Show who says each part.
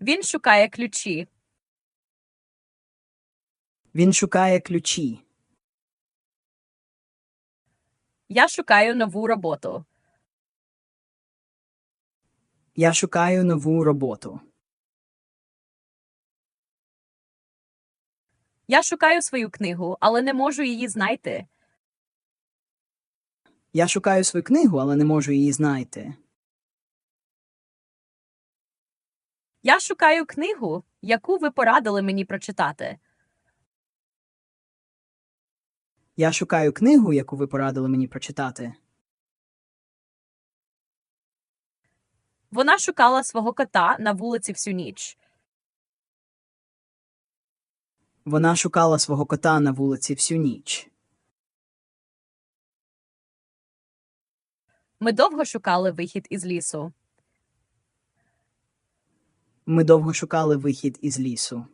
Speaker 1: Він шукає ключі.
Speaker 2: Він шукає ключі.
Speaker 1: Я шукаю нову роботу.
Speaker 2: Я шукаю нову роботу.
Speaker 1: Я шукаю свою книгу, але не можу її знайти.
Speaker 2: Я шукаю свою книгу, але не можу її знайти.
Speaker 1: Я шукаю книгу, яку ви порадили мені прочитати.
Speaker 2: Я шукаю книгу, яку ви порадили мені прочитати.
Speaker 1: Вона шукала свого кота на вулиці всю ніч.
Speaker 2: Вона шукала свого кота на вулиці всю ніч.
Speaker 1: Ми довго шукали вихід із лісу.
Speaker 2: Ми довго шукали вихід із лісу.